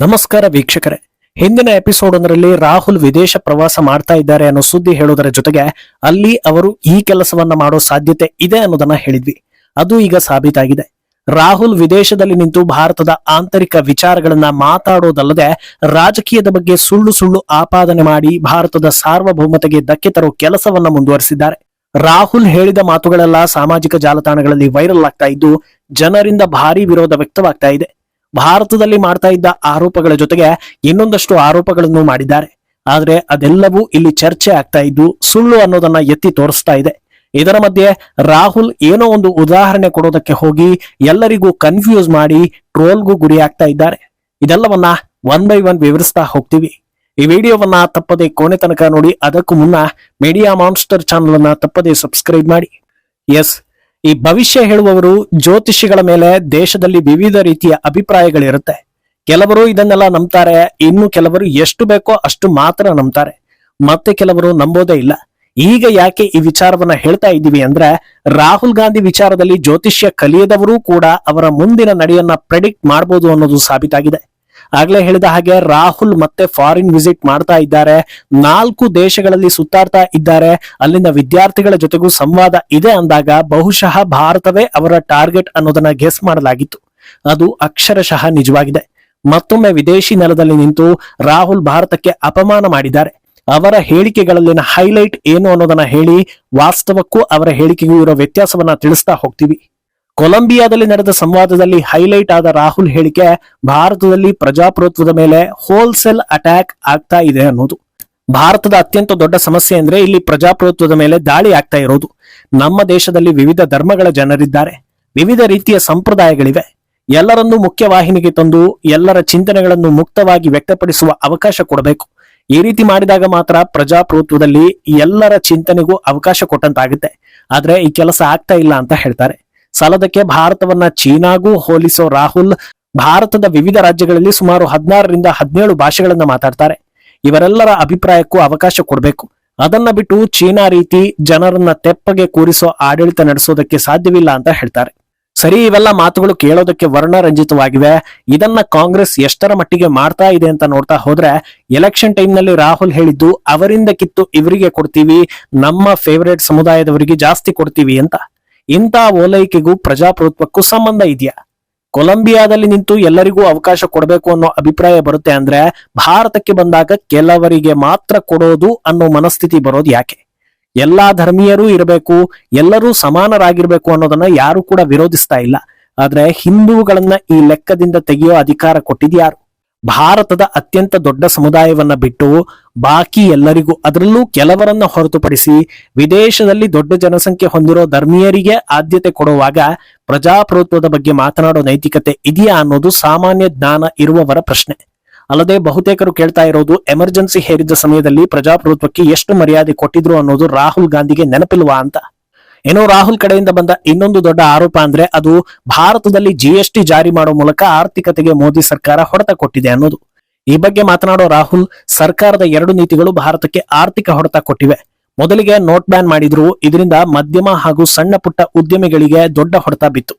ನಮಸ್ಕಾರ ವೀಕ್ಷಕರೇ. ಹಿಂದಿನ ಎಪಿಸೋಡ್ ಒಂದರಲ್ಲಿ ರಾಹುಲ್ ವಿದೇಶ ಪ್ರವಾಸ ಮಾಡ್ತಾ ಇದ್ದಾರೆ ಅನ್ನೋ ಸುದ್ದಿ ಹೇಳೋದರ ಜೊತೆಗೆ ಅಲ್ಲಿ ಅವರು ಈ ಕೆಲಸವನ್ನ ಮಾಡೋ ಸಾಧ್ಯತೆ ಇದೆ ಅನ್ನೋದನ್ನ ಹೇಳಿದ್ವಿ. ಅದು ಈಗ ಸಾಬೀತಾಗಿದೆ. ರಾಹುಲ್ ವಿದೇಶದಲ್ಲಿ ನಿಂತು ಭಾರತದ ಆಂತರಿಕ ವಿಚಾರಗಳನ್ನ ಮಾತಾಡೋದಲ್ಲದೆ ರಾಜಕೀಯದ ಬಗ್ಗೆ ಸುಳ್ಳು ಸುಳ್ಳು ಆಪಾದನೆ ಮಾಡಿ ಭಾರತದ ಸಾರ್ವಭೌಮತೆಗೆ ಧಕ್ಕೆ ತರೋ ಕೆಲಸವನ್ನ ಮುಂದುವರಿಸಿದ್ದಾರೆ. ರಾಹುಲ್ ಹೇಳಿದ ಮಾತುಗಳೆಲ್ಲ ಸಾಮಾಜಿಕ ಜಾಲತಾಣಗಳಲ್ಲಿ ವೈರಲ್ ಆಗ್ತಾ ಇದ್ದು ಜನರಿಂದ ಭಾರಿ ವಿರೋಧ ವ್ಯಕ್ತವಾಗ್ತಾ ಇದೆ. ಭಾರತದಲ್ಲಿ ಮಾಡ್ತಾ ಇದ್ದ ಆರೋಪಗಳ ಜೊತೆಗೆ ಇನ್ನೊಂದಷ್ಟು ಆರೋಪಗಳನ್ನು ಮಾಡಿದ್ದಾರೆ. ಆದ್ರೆ ಅದೆಲ್ಲವೂ ಇಲ್ಲಿ ಚರ್ಚೆ ಆಗ್ತಾ ಇದ್ದು ಸುಳ್ಳು ಅನ್ನೋದನ್ನ ಎತ್ತಿ ತೋರಿಸ್ತಾ ಇದೆ. ಇದರ ಮಧ್ಯೆ ರಾಹುಲ್ ಏನೋ ಒಂದು ಉದಾಹರಣೆ ಕೊಡೋದಕ್ಕೆ ಹೋಗಿ ಎಲ್ಲರಿಗೂ ಕನ್ಫ್ಯೂಸ್ ಮಾಡಿ ಟ್ರೋಲ್ಗೂ ಗುರಿ ಆಗ್ತಾ ಇದ್ದಾರೆ. ಇದೆಲ್ಲವನ್ನ ಒನ್ ಬೈ ಒನ್ ವಿವರಿಸ್ತಾ ಹೋಗ್ತೀವಿ. ಈ ವಿಡಿಯೋವನ್ನ ತಪ್ಪದೆ ಕೊನೆ ತನಕ ನೋಡಿ ಅದಕ್ಕೂ ಮುನ್ನ ಮೀಡಿಯಾ ಮಾನ್ಸ್ಟರ್ ಚಾನಲ್ ಅನ್ನ ತಪ್ಪದೆ ಸಬ್ಸ್ಕ್ರೈಬ್ ಮಾಡಿ. ಎಸ್ ಈ ಭವಿಷ್ಯ ಹೇಳುವವರು ಜ್ಯೋತಿಷಿಗಳ ಮೇಲೆ ದೇಶದಲ್ಲಿ ವಿವಿಧ ರೀತಿಯ ಅಭಿಪ್ರಾಯಗಳಿರುತ್ತೆ. ಕೆಲವರು ಇದನ್ನೆಲ್ಲ ನಂಬ್ತಾರೆ, ಇನ್ನು ಕೆಲವರು ಎಷ್ಟು ಬೇಕೋ ಅಷ್ಟು ಮಾತ್ರ ನಂಬ್ತಾರೆ. ಮತ್ತೆ ಕೆಲವರು ನಂಬೋದೇ ಇಲ್ಲ. ಈಗ ಯಾಕೆ ಈ ವಿಚಾರವನ್ನ ಹೇಳ್ತಾ ಇದ್ದೀವಿ ಅಂದ್ರೆ, ರಾಹುಲ್ ಗಾಂಧಿ ವಿಚಾರದಲ್ಲಿ ಜ್ಯೋತಿಷ್ಯ ಕಲಿಯದವರೂ ಕೂಡ ಅವರ ಮುಂದಿನ ನಡೆಯನ್ನ ಪ್ರೆಡಿಕ್ಟ್ ಮಾಡಬಹುದು ಅನ್ನೋದು ಸಾಬೀತಾಗಿದೆ. ಆಗ್ಲೇ ಹೇಳಿದ ಹಾಗೆ ರಾಹುಲ್ ಮತ್ತೆ ಫಾರಿನ್ ವಿಸಿಟ್ ಮಾಡ್ತಾ ಇದ್ದಾರೆ. ನಾಲ್ಕು ದೇಶಗಳಲ್ಲಿ ಸುತ್ತಾಡ್ತಾ ಇದ್ದಾರೆ. ಅಲ್ಲಿನ ವಿದ್ಯಾರ್ಥಿಗಳ ಜೊತೆಗೂ ಸಂವಾದ ಇದೆ ಅಂದಾಗ ಬಹುಶಃ ಭಾರತವೇ ಅವರ ಟಾರ್ಗೆಟ್ ಅನ್ನೋದನ್ನ ಗೆಸ್ ಮಾಡಲಾಗಿತ್ತು. ಅದು ಅಕ್ಷರಶಃ ನಿಜವಾಗಿದೆ. ಮತ್ತೊಮ್ಮೆ ವಿದೇಶಿ ನೆಲದಲ್ಲಿ ನಿಂತು ರಾಹುಲ್ ಭಾರತಕ್ಕೆ ಅಪಮಾನ ಮಾಡಿದ್ದಾರೆ. ಅವರ ಹೇಳಿಕೆಗಳಲ್ಲಿನ ಹೈಲೈಟ್ ಏನು ಅನ್ನೋದನ್ನ ಹೇಳಿ ವಾಸ್ತವಕ್ಕೂ ಅವರ ಹೇಳಿಕೆಗೂ ಇರೋ ವ್ಯತ್ಯಾಸವನ್ನ ತಿಳಿಸ್ತಾ ಹೋಗ್ತೀವಿ. ಕೊಲಂಬಿಯಾದಲ್ಲಿ ನಡೆದ ಸಂವಾದದಲ್ಲಿ ಹೈಲೈಟ್ ಆದ ರಾಹುಲ್ ಹೇಳಿಕೆ, ಭಾರತದಲ್ಲಿ ಪ್ರಜಾಪ್ರಭುತ್ವದ ಮೇಲೆ ಹೋಲ್ಸೇಲ್ ಅಟ್ಯಾಕ್ ಆಗ್ತಾ ಇದೆ ಅನ್ನೋದು. ಭಾರತದ ಅತ್ಯಂತ ದೊಡ್ಡ ಸಮಸ್ಯೆ ಅಂದ್ರೆ ಇಲ್ಲಿ ಪ್ರಜಾಪ್ರಭುತ್ವದ ಮೇಲೆ ದಾಳಿ ಆಗ್ತಾ ಇರೋದು. ನಮ್ಮ ದೇಶದಲ್ಲಿ ವಿವಿಧ ಧರ್ಮಗಳ ಜನರಿದ್ದಾರೆ. ವಿವಿಧ ರೀತಿಯ ಸಂಪ್ರದಾಯಗಳಿವೆ. ಎಲ್ಲರನ್ನೂ ಮುಖ್ಯವಾಹಿನಿಗೆ ತಂದು, ಎಲ್ಲರ ಚಿಂತನೆಗಳನ್ನು ಮುಕ್ತವಾಗಿ ವ್ಯಕ್ತಪಡಿಸುವ ಅವಕಾಶ ಕೊಡಬೇಕು. ಈ ರೀತಿ ಮಾಡಿದಾಗ ಮಾತ್ರ ಪ್ರಜಾಪ್ರಭುತ್ವದಲ್ಲಿ ಎಲ್ಲರ ಚಿಂತನೆಗೂ ಅವಕಾಶ ಕೊಟ್ಟಂತಾಗುತ್ತೆ. ಆದ್ರೆ ಈ ಕೆಲಸ ಆಗ್ತಾ ಇಲ್ಲ ಅಂತ ಹೇಳ್ತಾರೆ. ಸಲದಕ್ಕೆ ಭಾರತವನ್ನ ಚೀನಾಗೂ ಹೋಲಿಸೋ ರಾಹುಲ್ ಭಾರತದ ವಿವಿಧ ರಾಜ್ಯಗಳಲ್ಲಿ ಸುಮಾರು ಹದಿನಾರರಿಂದ ಹದಿನೇಳು ಭಾಷೆಗಳನ್ನ ಮಾತಾಡ್ತಾರೆ. ಇವರೆಲ್ಲರ ಅಭಿಪ್ರಾಯಕ್ಕೂ ಅವಕಾಶ ಕೊಡಬೇಕು. ಅದನ್ನ ಬಿಟ್ಟು ಚೀನಾ ರೀತಿ ಜನರನ್ನ ತೆಪ್ಪಗೆ ಕೂರಿಸೋ ಆಡಳಿತ ನಡೆಸೋದಕ್ಕೆ ಸಾಧ್ಯವಿಲ್ಲ ಅಂತ ಹೇಳ್ತಾರೆ. ಸರಿ, ಇವೆಲ್ಲ ಮಾತುಗಳು ಕೇಳೋದಕ್ಕೆ ವರ್ಣರಂಜಿತವಾಗಿವೆ. ಇದನ್ನ ಕಾಂಗ್ರೆಸ್ ಎಷ್ಟರ ಮಟ್ಟಿಗೆ ಮಾಡ್ತಾ ಇದೆ ಅಂತ ನೋಡ್ತಾ ಹೋದ್ರೆ ಎಲೆಕ್ಷನ್ ಟೈಮ್ನಲ್ಲಿ ರಾಹುಲ್ ಹೇಳಿದ್ದು, ಅವರಿಂದ ಕಿತ್ತು ಇವರಿಗೆ ಕೊಡ್ತೀವಿ, ನಮ್ಮ ಫೇವರೇಟ್ ಸಮುದಾಯದವರಿಗೆ ಜಾಸ್ತಿ ಕೊಡ್ತೀವಿ ಅಂತ. ಇಂಥ ಓಲೈಕೆಗೂ ಪ್ರಜಾಪ್ರಭುತ್ವಕ್ಕೂ ಸಂಬಂಧ ಇದೆಯಾ? ಕೊಲಂಬಿಯಾದಲ್ಲಿ ನಿಂತು ಎಲ್ಲರಿಗೂ ಅವಕಾಶ ಕೊಡಬೇಕು ಅನ್ನೋ ಅಭಿಪ್ರಾಯ ಬರುತ್ತೆ ಅಂದ್ರೆ ಭಾರತಕ್ಕೆ ಬಂದಾಗ ಕೆಲವರಿಗೆ ಮಾತ್ರ ಕೊಡೋದು ಅನ್ನೋ ಮನಸ್ಥಿತಿ ಬರೋದು ಯಾಕೆ? ಎಲ್ಲಾ ಧರ್ಮೀಯರೂ ಇರಬೇಕು, ಎಲ್ಲರೂ ಸಮಾನರಾಗಿರ್ಬೇಕು ಅನ್ನೋದನ್ನ ಯಾರು ಕೂಡ ವಿರೋಧಿಸ್ತಾ ಇಲ್ಲ. ಆದ್ರೆ ಹಿಂದೂಗಳನ್ನ ಈ ಲೆಕ್ಕದಿಂದ ತೆಗೆಯೋ ಅಧಿಕಾರ ಕೊಟ್ಟಿದ್ಯಾರು? ಭಾರತದ ಅತ್ಯಂತ ದೊಡ್ಡ ಸಮುದಾಯವನ್ನ ಬಿಟ್ಟು ಬಾಕಿ ಎಲ್ಲರಿಗೂ ಅದರಲ್ಲೂ ಕೆಲವರನ್ನ ಹೊರತುಪಡಿಸಿ ವಿದೇಶದಲ್ಲಿ ದೊಡ್ಡ ಜನಸಂಖ್ಯೆ ಹೊಂದಿರೋ ಧರ್ಮೀಯರಿಗೆ ಆದ್ಯತೆ ಕೊಡುವಾಗ ಪ್ರಜಾಪ್ರಭುತ್ವದ ಬಗ್ಗೆ ಮಾತನಾಡೋ ನೈತಿಕತೆ ಇದೆಯಾ ಅನ್ನೋದು ಸಾಮಾನ್ಯ ಜ್ಞಾನ ಇರುವವರ ಪ್ರಶ್ನೆ. ಅಲ್ಲದೆ ಬಹುತೇಕರು ಕೇಳ್ತಾ ಇರೋದು ಎಮರ್ಜೆನ್ಸಿ ಹೇರಿದ್ದ ಸಮಯದಲ್ಲಿ ಪ್ರಜಾಪ್ರಭುತ್ವಕ್ಕೆ ಎಷ್ಟು ಮರ್ಯಾದೆ ಕೊಟ್ಟಿದ್ರು ಅನ್ನೋದು ರಾಹುಲ್ ಗಾಂಧಿಗೆ ನೆನಪಿಲ್ವಾ ಅಂತ. ಏನೋ ರಾಹುಲ್ ಕಡೆಯಿಂದ ಬಂದ ಇನ್ನೊಂದು ದೊಡ್ಡ ಆರೋಪ ಅಂದ್ರೆ ಅದು ಭಾರತದಲ್ಲಿ ಜಿಎಸ್ಟಿ ಜಾರಿ ಮಾಡುವ ಮೂಲಕ ಆರ್ಥಿಕತೆಗೆ ಮೋದಿ ಸರ್ಕಾರ ಹೊಡೆತ ಕೊಟ್ಟಿದೆ ಅನ್ನೋದು. ಈ ಬಗ್ಗೆ ಮಾತನಾಡೋ ರಾಹುಲ್, ಸರ್ಕಾರದ ಎರಡು ನೀತಿಗಳು ಭಾರತಕ್ಕೆ ಆರ್ಥಿಕ ಹೊಡೆತ ಕೊಟ್ಟಿವೆ. ಮೊದಲಿಗೆ ನೋಟ್ ಬ್ಯಾನ್ ಮಾಡಿದ್ರು, ಇದರಿಂದ ಮಧ್ಯಮ ಹಾಗೂ ಸಣ್ಣ ಪುಟ್ಟ ಉದ್ಯಮಿಗಳಿಗೆ ದೊಡ್ಡ ಹೊಡೆತ ಬಿತ್ತು.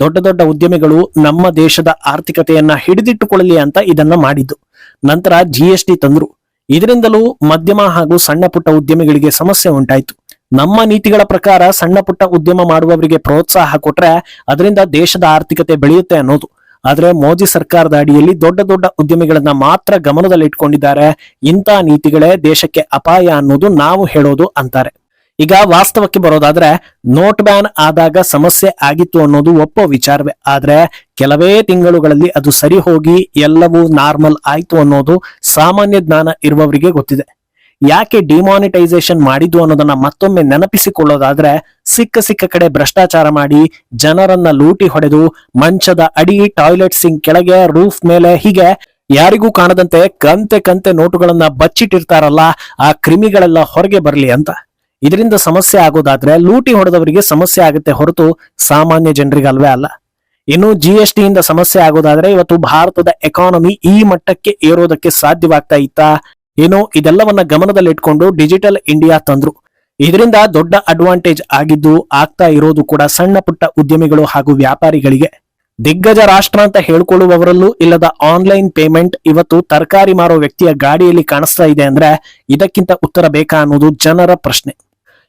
ದೊಡ್ಡ ದೊಡ್ಡ ಉದ್ಯಮಿಗಳು ನಮ್ಮ ದೇಶದ ಆರ್ಥಿಕತೆಯನ್ನ ಹಿಡಿದಿಟ್ಟುಕೊಳ್ಳಲಿ ಅಂತ ಇದನ್ನ ಮಾಡಿದ್ದು. ನಂತರ ಜಿಎಸ್ಟಿ ತಂದ್ರು. ಇದರಿಂದಲೂ ಮಧ್ಯಮ ಹಾಗೂ ಸಣ್ಣ ಪುಟ್ಟ ಉದ್ಯಮಿಗಳಿಗೆ ಸಮಸ್ಯೆ ಉಂಟಾಯ್ತು. ನಮ್ಮ ನೀತಿಗಳ ಪ್ರಕಾರ ಸಣ್ಣ ಪುಟ್ಟ ಉದ್ಯಮ ಮಾಡುವವರಿಗೆ ಪ್ರೋತ್ಸಾಹ ಕೊಟ್ರೆ ಅದರಿಂದ ದೇಶದ ಆರ್ಥಿಕತೆ ಬೆಳೆಯುತ್ತೆ ಅನ್ನೋದು. ಆದ್ರೆ ಮೋದಿ ಸರ್ಕಾರದ ಅಡಿಯಲ್ಲಿ ದೊಡ್ಡ ದೊಡ್ಡ ಉದ್ಯಮಿಗಳನ್ನ ಮಾತ್ರ ಗಮನದಲ್ಲಿಟ್ಕೊಂಡಿದ್ದಾರೆ ಇಂಥ ನೀತಿಗಳೇ ದೇಶಕ್ಕೆ ಅಪಾಯ ಅನ್ನೋದು ನಾವು ಹೇಳೋದು ಅಂತಾರೆ. ಈಗ ವಾಸ್ತವಕ್ಕೆ ಬರೋದಾದ್ರೆ ನೋಟ್ ಬ್ಯಾನ್ ಆದಾಗ ಸಮಸ್ಯೆ ಆಗಿತ್ತು ಅನ್ನೋದು ಒಪ್ಪೋ ವಿಚಾರವೇ. ಆದ್ರೆ ಕೆಲವೇ ತಿಂಗಳುಗಳಲ್ಲಿ ಅದು ಸರಿ ಹೋಗಿ ಎಲ್ಲವೂ ನಾರ್ಮಲ್ ಆಯ್ತು ಅನ್ನೋದು ಸಾಮಾನ್ಯ ಜ್ಞಾನ ಇರುವವರಿಗೆ ಗೊತ್ತಿದೆ. ಯಾಕೆ ಡಿಮಾನಿಟೈಸೇಷನ್ ಮಾಡಿದ್ದು ಅನ್ನೋದನ್ನ ಮತ್ತೊಮ್ಮೆ ನೆನಪಿಸಿಕೊಳ್ಳೋದಾದ್ರೆ ಸಿಕ್ಕ ಸಿಕ್ಕ ಕಡೆ ಭ್ರಷ್ಟಾಚಾರ ಮಾಡಿ ಜನರನ್ನ ಲೂಟಿ ಹೊಡೆದು ಮಂಚದ ಅಡಿ ಟಾಯ್ಲೆಟ್ ಸಿಂಗ್ ಕೆಳಗೆ ರೂಫ್ ಮೇಲೆ ಹೀಗೆ ಯಾರಿಗೂ ಕಾಣದಂತೆ ಕಂತೆ ಕಂತೆ ನೋಟುಗಳನ್ನ ಬಚ್ಚಿಟ್ಟಿರ್ತಾರಲ್ಲ, ಆ ಕ್ರಿಮಿಗಳೆಲ್ಲ ಹೊರಗೆ ಬರಲಿ ಅಂತ. ಇದರಿಂದ ಸಮಸ್ಯೆ ಆಗೋದಾದ್ರೆ ಲೂಟಿ ಹೊಡೆದವರಿಗೆ ಸಮಸ್ಯೆ ಆಗುತ್ತೆ ಹೊರತು ಸಾಮಾನ್ಯ ಜನರಿಗಲ್ವೇ ಅಲ್ಲ. ಇನ್ನು ಜಿ ಎಸ್ ಟಿಯಿಂದ ಸಮಸ್ಯೆ ಆಗೋದಾದ್ರೆ ಇವತ್ತು ಭಾರತದ ಎಕಾನಮಿ ಈ ಮಟ್ಟಕ್ಕೆ ಏರೋದಕ್ಕೆ ಸಾಧ್ಯವಾಗ್ತಾ ಇತ್ತಾ? ಏನು, ಇದೆಲ್ಲವನ್ನ ಗಮನದಲ್ಲಿಟ್ಕೊಂಡು ಡಿಜಿಟಲ್ ಇಂಡಿಯಾ ತಂದ್ರು. ಇದರಿಂದ ದೊಡ್ಡ ಅಡ್ವಾಂಟೇಜ್ ಆಗಿದ್ದು ಆಗ್ತಾ ಇರೋದು ಕೂಡ ಸಣ್ಣ ಪುಟ್ಟ ಉದ್ಯಮಿಗಳು ಹಾಗೂ ವ್ಯಾಪಾರಿಗಳಿಗೆ. ದಿಗ್ಗಜ ರಾಷ್ಟ್ರ ಅಂತ ಹೇಳ್ಕೊಳ್ಳುವವರಲ್ಲೂ ಇಲ್ಲದ ಆನ್ಲೈನ್ ಪೇಮೆಂಟ್ ಇವತ್ತು ತರಕಾರಿ ಮಾರೋ ವ್ಯಕ್ತಿಯ ಗಾಡಿಯಲ್ಲಿ ಕಾಣಿಸ್ತಾ ಇದೆ ಅಂದ್ರೆ ಇದಕ್ಕಿಂತ ಉತ್ತರ ಬೇಕಾ ಅನ್ನೋದು ಜನರ ಪ್ರಶ್ನೆ.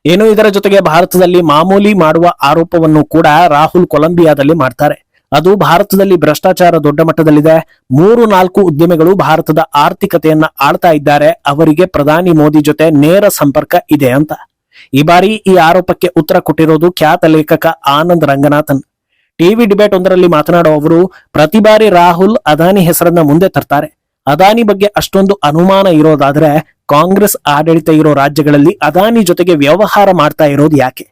ಏನು ಇದರ ಜೊತೆಗೆ ಭಾರತದಲ್ಲಿ ಮಾಮೂಲಿ ಮಾಡುವ ಆರೋಪವನ್ನು ಕೂಡ ರಾಹುಲ್ ಕೊಲಂಬಿಯಾದಲ್ಲಿ ಮಾಡ್ತಾರೆ. ಅದು ಭಾರತದಲ್ಲಿ ಭ್ರಷ್ಟಾಚಾರ ದೊಡ್ಡ ಮಟ್ಟದಲ್ಲಿದೆ. ಮೂರು ನಾಲ್ಕು ಉದ್ಯಮಿಗಳು ಭಾರತದ ಆರ್ಥಿಕತೆಯನ್ನ ಆಳ್ತಾ ಇದ್ದಾರೆ. ಅವರಿಗೆ ಪ್ರಧಾನಿ ಮೋದಿ ಜೊತೆ ನೇರ ಸಂಪರ್ಕ ಇದೆ ಅಂತ. ಈ ಬಾರಿ ಈ ಆರೋಪಕ್ಕೆ ಉತ್ತರ ಕೊಟ್ಟಿರೋದು ಖ್ಯಾತ ಲೇಖಕ ಆನಂದ್ ರಂಗನಾಥನ್. ಟಿವಿ ಡಿಬೇಟ್ ಒಂದರಲ್ಲಿ ಮಾತನಾಡುವ ಅವರು, ಪ್ರತಿ ಬಾರಿ ರಾಹುಲ್ ಅದಾನಿ ಹೆಸರನ್ನ ಮುಂದೆ ತರ್ತಾರೆ. ಅದಾನಿ ಬಗ್ಗೆ ಅಷ್ಟೊಂದು ಅನುಮಾನ ಇರೋದಾದ್ರೆ ಕಾಂಗ್ರೆಸ್ ಆಡಳಿತ ಇರೋ ರಾಜ್ಯಗಳಲ್ಲಿ ಅದಾನಿ ಜೊತೆಗೆ ವ್ಯವಹಾರ ಮಾಡ್ತಾ ಇರೋದು ಯಾಕೆ?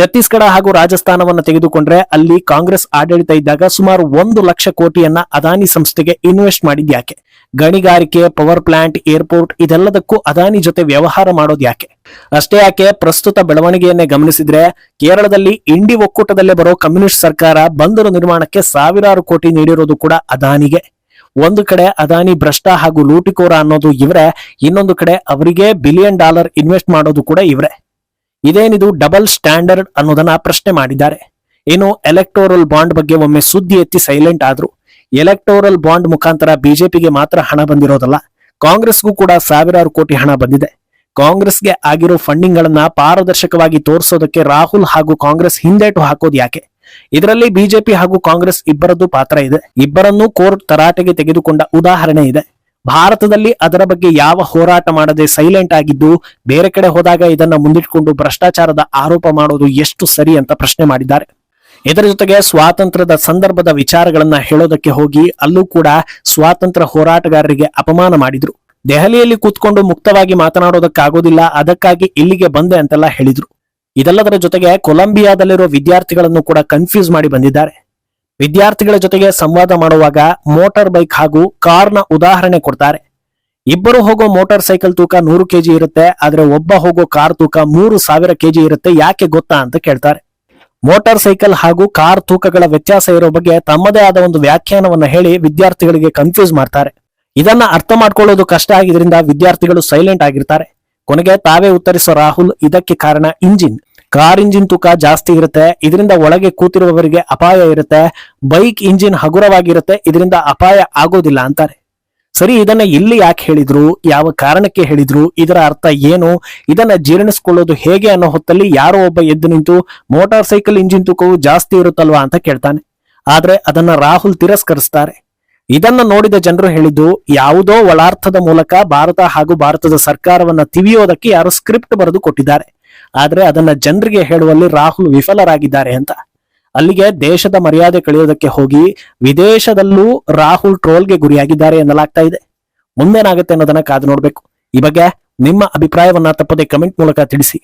ಛತ್ತೀಸ್ಗಢ ಹಾಗೂ ರಾಜಸ್ಥಾನವನ್ನು ತೆಗೆದುಕೊಂಡ್ರೆ ಅಲ್ಲಿ ಕಾಂಗ್ರೆಸ್ ಆಡಳಿತ ಇದ್ದಾಗ ಸುಮಾರು ಒಂದು ಲಕ್ಷ ಕೋಟಿಯನ್ನ ಅದಾನಿ ಸಂಸ್ಥೆಗೆ ಇನ್ವೆಸ್ಟ್ ಮಾಡಿದ್ ಯಾಕೆ? ಗಣಿಗಾರಿಕೆ, ಪವರ್ ಪ್ಲಾಂಟ್, ಏರ್ಪೋರ್ಟ್ ಇದೆಲ್ಲದಕ್ಕೂ ಅದಾನಿ ಜೊತೆ ವ್ಯವಹಾರ ಮಾಡೋದು ಯಾಕೆ? ಅಷ್ಟೇ ಯಾಕೆ ಪ್ರಸ್ತುತ ಬೆಳವಣಿಗೆಯನ್ನೇ ಗಮನಿಸಿದ್ರೆ ಕೇರಳದಲ್ಲಿ ಇಂಡಿ ಒಕ್ಕೂಟದಲ್ಲೇ ಬರೋ ಕಮ್ಯುನಿಸ್ಟ್ ಸರ್ಕಾರ ಬಂದರು ನಿರ್ಮಾಣಕ್ಕೆ ಸಾವಿರಾರು ಕೋಟಿ ನೀಡಿರೋದು ಕೂಡ ಅದಾನಿಗೆ. ಒಂದು ಕಡೆ ಅದಾನಿ ಭ್ರಷ್ಟ ಹಾಗೂ ಲೂಟಿಕೋರ ಅನ್ನೋದು ಇವರೇ, ಇನ್ನೊಂದು ಕಡೆ ಅವರಿಗೆ ಬಿಲಿಯನ್ ಡಾಲರ್ ಇನ್ವೆಸ್ಟ್ ಮಾಡೋದು ಕೂಡ ಇವ್ರೆ. ಇದೇನಿದು ಡಬಲ್ ಸ್ಟ್ಯಾಂಡರ್ಡ್ ಅನ್ನೋದನ್ನ ಪ್ರಶ್ನೆ ಮಾಡಿದ್ದಾರೆ. ಏನು ಎಲೆಕ್ಟೋರಲ್ ಬಾಂಡ್ ಬಗ್ಗೆ ಒಮ್ಮೆ ಸುದ್ದಿ ಎತ್ತಿ ಸೈಲೆಂಟ್ ಆದ್ರು ಎಲೆಕ್ಟೋರಲ್ ಬಾಂಡ್ ಮುಖಾಂತರ ಬಿಜೆಪಿಗೆ ಮಾತ್ರ ಹಣ ಬಂದಿರೋದಲ್ಲ, ಕಾಂಗ್ರೆಸ್ಗೂ ಕೂಡ ಸಾವಿರಾರು ಕೋಟಿ ಹಣ ಬಂದಿದೆ. ಕಾಂಗ್ರೆಸ್ಗೆ ಆಗಿರೋ ಫಂಡಿಂಗ್ ಗಳನ್ನ ಪಾರದರ್ಶಕವಾಗಿ ತೋರಿಸೋದಕ್ಕೆ ರಾಹುಲ್ ಹಾಗೂ ಕಾಂಗ್ರೆಸ್ ಹಿಂದೇಟು ಹಾಕೋದು ಯಾಕೆ? ಇದರಲ್ಲಿ ಬಿಜೆಪಿ ಹಾಗೂ ಕಾಂಗ್ರೆಸ್ ಇಬ್ಬರದ್ದು ಪಾತ್ರ ಇದೆ. ಇಬ್ಬರನ್ನೂ ಕೋರ್ಟ್ ತರಾಟೆಗೆ ತೆಗೆದುಕೊಂಡ ಉದಾಹರಣೆ ಇದೆ. ಭಾರತದಲ್ಲಿ ಅದರ ಬಗ್ಗೆ ಯಾವ ಹೋರಾಟ ಮಾಡದೆ ಸೈಲೆಂಟ್ ಆಗಿದ್ದು ಬೇರೆ ಕಡೆ ಹೋದಾಗ ಇದನ್ನ ಮುಂದಿಟ್ಕೊಂಡು ಭ್ರಷ್ಟಾಚಾರದ ಆರೋಪ ಮಾಡೋದು ಎಷ್ಟು ಸರಿ ಅಂತ ಪ್ರಶ್ನೆ ಮಾಡಿದ್ದಾರೆ. ಇದರ ಜೊತೆಗೆ ಸ್ವಾತಂತ್ರ್ಯದ ಸಂದರ್ಭದ ವಿಚಾರಗಳನ್ನ ಹೇಳೋದಕ್ಕೆ ಹೋಗಿ ಅಲ್ಲೂ ಕೂಡ ಸ್ವಾತಂತ್ರ್ಯ ಹೋರಾಟಗಾರರಿಗೆ ಅಪಮಾನ ಮಾಡಿದ್ರು. ದೆಹಲಿಯಲ್ಲಿ ಕೂತ್ಕೊಂಡು ಮುಕ್ತವಾಗಿ ಮಾತನಾಡೋದಕ್ಕಾಗೋದಿಲ್ಲ, ಅದಕ್ಕಾಗಿ ಇಲ್ಲಿಗೆ ಬಂದೆ ಅಂತೆಲ್ಲ ಹೇಳಿದ್ರು. ಇದೆಲ್ಲದರ ಜೊತೆಗೆ ಕೊಲಂಬಿಯಾದಲ್ಲಿರೋ ವಿದ್ಯಾರ್ಥಿಗಳನ್ನು ಕೂಡ ಕನ್ಫ್ಯೂಸ್ ಮಾಡಿ ಬಂದಿದ್ದಾರೆ. ವಿದ್ಯಾರ್ಥಿಗಳ ಜೊತೆಗೆ ಸಂವಾದ ಮಾಡುವಾಗ ಮೋಟಾರ್ ಬೈಕ್ ಹಾಗೂ ಕಾರ್ನ ಉದಾಹರಣೆ ಕೊಡ್ತಾರೆ. ಇಬ್ಬರು ಹೋಗೋ ಮೋಟಾರ್ ಸೈಕಲ್ ತೂಕ ನೂರು ಕೆಜಿ ಇರುತ್ತೆ, ಆದ್ರೆ ಒಬ್ಬ ಹೋಗೋ ಕಾರ್ ತೂಕ ಮೂರು ಸಾವಿರ ಕೆಜಿ ಇರುತ್ತೆ, ಯಾಕೆ ಗೊತ್ತಾ ಅಂತ ಕೇಳ್ತಾರೆ. ಮೋಟಾರ್ ಸೈಕಲ್ ಹಾಗೂ ಕಾರ್ ತೂಕಗಳ ವ್ಯತ್ಯಾಸ ಇರೋ ಬಗ್ಗೆ ತಮ್ಮದೇ ಆದ ಒಂದು ವ್ಯಾಖ್ಯಾನವನ್ನ ಹೇಳಿ ವಿದ್ಯಾರ್ಥಿಗಳಿಗೆ ಕನ್ಫ್ಯೂಸ್ ಮಾಡ್ತಾರೆ. ಇದನ್ನ ಅರ್ಥ ಮಾಡ್ಕೊಳ್ಳೋದು ಕಷ್ಟ ಆಗಿದ್ರಿಂದ ವಿದ್ಯಾರ್ಥಿಗಳು ಸೈಲೆಂಟ್ ಆಗಿರ್ತಾರೆ. ಕೊನೆಗೆ ತಾವೇ ಉತ್ತರಿಸೋ ರಾಹುಲ್, ಇದಕ್ಕೆ ಕಾರಣ ಇಂಜಿನ್. ಕಾರ್ ಇಂಜಿನ್ ತೂಕ ಜಾಸ್ತಿ ಇರುತ್ತೆ. ಇದರಿಂದ ಒಳಗೆ ಕೂತಿರುವವರಿಗೆ ಅಪಾಯ ಇರುತ್ತೆ. ಬೈಕ್ ಇಂಜಿನ್ ಹಗುರವಾಗಿರುತ್ತೆ. ಇದರಿಂದ ಅಪಾಯ ಆಗೋದಿಲ್ಲ ಅಂತಾರೆ. ಸರಿ, ಇದನ್ನ ಇಲ್ಲಿ ಯಾಕೆ ಹೇಳಿದ್ರು? ಯಾವ ಕಾರಣಕ್ಕೆ ಹೇಳಿದ್ರು? ಇದರ ಅರ್ಥ ಏನು? ಇದನ್ನ ಜೀರ್ಣಿಸ್ಕೊಳ್ಳೋದು ಹೇಗೆ ಅನ್ನೋ ಹೊತ್ತಲ್ಲಿ ಯಾರೋ ಒಬ್ಬ ಎದ್ದು ನಿಂತು ಮೋಟಾರ್ ಸೈಕಲ್ ಇಂಜಿನ್ ತೂಕವು ಜಾಸ್ತಿ ಇರುತ್ತಲ್ವಾ ಅಂತ ಕೇಳ್ತಾನೆ. ಆದ್ರೆ ಅದನ್ನ ರಾಹುಲ್ ತಿರಸ್ಕರಿಸ್ತಾರೆ. ಇದನ್ನ ನೋಡಿದ ಜನರು ಹೇಳಿದ್ದು, ಯಾವುದೋ ಒಳಾರ್ಥದ ಮೂಲಕ ಭಾರತ ಹಾಗೂ ಭಾರತದ ಸರ್ಕಾರವನ್ನ ತಿವಿಯೋದಕ್ಕೆ ಯಾರು ಸ್ಕ್ರಿಪ್ಟ್ ಬರೆದು ಕೊಟ್ಟಿದ್ದಾರೆ. ಆದ್ರೆ ಅದನ್ನ ಜನರಿಗೆ ಹೇಳುವಲ್ಲಿ ರಾಹುಲ್ ವಿಫಲರಾಗಿದ್ದಾರೆ ಅಂತ. ಅಲ್ಲಿಗೆ ದೇಶದ ಮರ್ಯಾದೆ ಕಳೆಯೋದಕ್ಕೆ ಹೋಗಿ ವಿದೇಶದಲ್ಲೂ ರಾಹುಲ್ ಟ್ರೋಲ್ಗೆ ಗುರಿಯಾಗಿದ್ದಾರೆ ಎನ್ನಲಾಗ್ತಾ ಇದೆ. ಮುಂದೇನಾಗುತ್ತೆ ಅನ್ನೋದನ್ನ ಕಾದು ನೋಡ್ಬೇಕು. ಈ ಬಗ್ಗೆ ನಿಮ್ಮ ಅಭಿಪ್ರಾಯವನ್ನ ತಪ್ಪದೆ ಕಮೆಂಟ್ ಮೂಲಕ ತಿಳಿಸಿ.